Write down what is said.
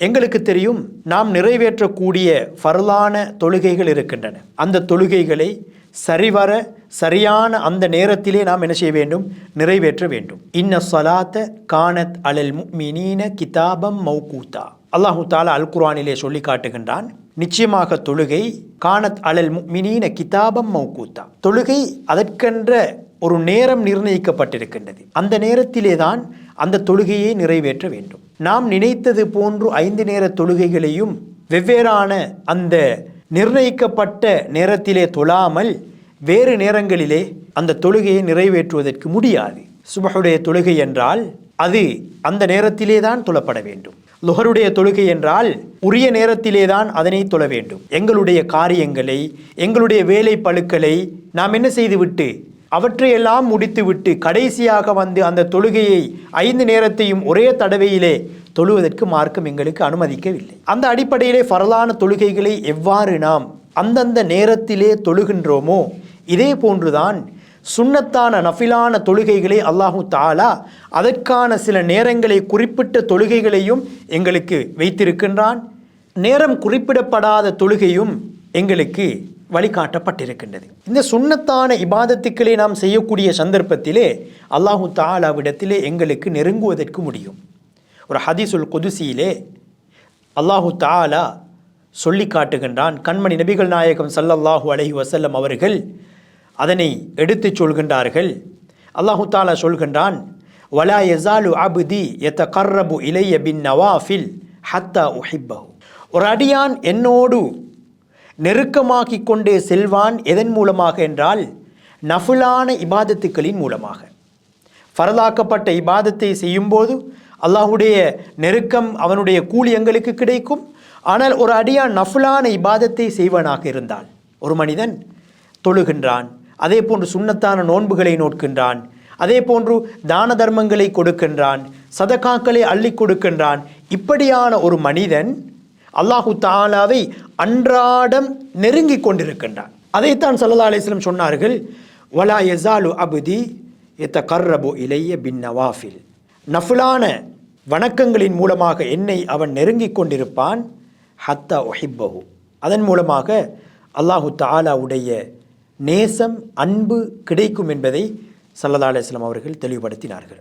எங்களுக்கு தெரியும் நாம் நிறைவேற்றக்கூடிய ஃபர்லான தொழுகைகள் இருக்கின்றன. அந்த தொழுகைகளை சரிவர சரியான அந்த நேரத்திலே நாம் என்ன செய்ய வேண்டும்? நிறைவேற்ற வேண்டும். இன்ன சலாத்த கானத் அலல் முஃமினீன கிதாபம் மௌகூத்தா. அல்லாஹு தாலா அல் குரானிலே சொல்லி காட்டுகின்றான் நிச்சயமாக தொழுகை கானத் அலல் முஃமினீன கிதாபம் மௌகூத்தா. தொழுகை அதற்கென்ற ஒரு நேரம் நிர்ணயிக்கப்பட்டிருக்கின்றது. அந்த நேரத்திலே தான் அந்த தொழுகையை நிறைவேற்ற வேண்டும். நாம் நினைத்தது போன்று ஐந்து நேர தொழுகைகளையும் வெவ்வேறான அந்த நிர்ணயிக்கப்பட்ட நேரத்திலே தொழாமல் வேறு நேரங்களிலே அந்த தொழுகையை நிறைவேற்றுவதற்கு முடியாது. சுபஹுடைய தொழுகை என்றால் அது அந்த நேரத்திலே தான் தொழப்பட வேண்டும். லுகருடைய தொழுகை என்றால் உரிய நேரத்திலே தான் அதனை தொழ வேண்டும். எங்களுடைய காரியங்களை எங்களுடைய வேலை பழுக்களை நாம் என்ன செய்துவிட்டு அவற்றையெல்லாம் முடித்துவிட்டு கடைசியாக வந்து அந்த தொழுகையை ஐந்து நேரத்தையும் ஒரே தடவையிலே தொழுவதற்கு மார்க்கம் எங்களுக்கு அனுமதிக்கவில்லை. அந்த அடிப்படையிலே பரலான தொழுகைகளை எவ்வாறு நாம் அந்தந்த நேரத்திலே தொழுகின்றோமோ இதே போன்றுதான் சுண்ணத்தான நஃபிலான தொழுகைகளை அல்லாஹு தாலா அதற்கான சில நேரங்களை குறிப்பிட்ட தொழுகைகளையும் எங்களுக்கு வைத்திருக்கின்றான். நேரம் குறிப்பிடப்படாத தொழுகையும் எங்களுக்கு வழிகாட்டப்பட்டிருக்கின்றது. இந்த சுன்னத்தான இபாதத்துக்களை நாம் செய்யக்கூடிய சந்தர்ப்பத்திலே அல்லாஹு தாலாவிடத்திலே எங்களுக்கு நெருங்குவதற்கு முடியும். ஒரு ஹதீசுல் குதுசியிலே அல்லாஹு தாலா சொல்லி காட்டுகின்றான் கண்மணி நபிகள் நாயகம் சல்லல்லாஹு அலஹி வசல்லம் அவர்கள் அதனை எடுத்துச் சொல்கின்றார்கள். அல்லாஹு தாலா சொல்கின்றான் வலா எசாலு அபுதி எத்த கர்ரபு இலைய பின் நவாஃபில் ஹத்தா உஹிப்பஹு. ஒரு அடியான் என்னோடு நெருக்கமாக்கி கொண்டே செல்வான் எதன் மூலமாக என்றால் நஃபுலான இபாதத்துக்களின் மூலமாக. பரதாக்கப்பட்ட இபாதத்தை செய்யும்போது அல்லாஹுடைய நெருக்கம் அவனுடைய கூலி எங்களுக்கு கிடைக்கும். ஆனால் ஒரு அடியான் நஃபுலான இபாதத்தை செய்வனாக இருந்தால் ஒரு மனிதன் தொழுகின்றான் அதே போன்று சுண்ணத்தான நோன்புகளை நோட்கின்றான் அதே போன்று தான தர்மங்களை கொடுக்கின்றான் சதகாக்களை அள்ளி கொடுக்கின்றான். இப்படியான ஒரு மனிதன் அல்லாஹு தாலாவை அன்றாடம் நெருங்கி கொண்டிருக்கின்றான். அதைத்தான் சல்லா அலிஸ்லம் சொன்னார்கள் வலா எசாலு அபுதி எத்த கர்ரபு இலைய பின் நவாஃபில். நஃபுலான வணக்கங்களின் மூலமாக என்னை அவன் நெருங்கிக் கொண்டிருப்பான் ஹத்தா ஒஹிப்பஹு அதன் மூலமாக அல்லாஹு தாலாவுடைய நேசம் அன்பு கிடைக்கும் என்பதை சல்லதா அலிஸ்லாம் அவர்கள் தெளிவுபடுத்தினார்கள்.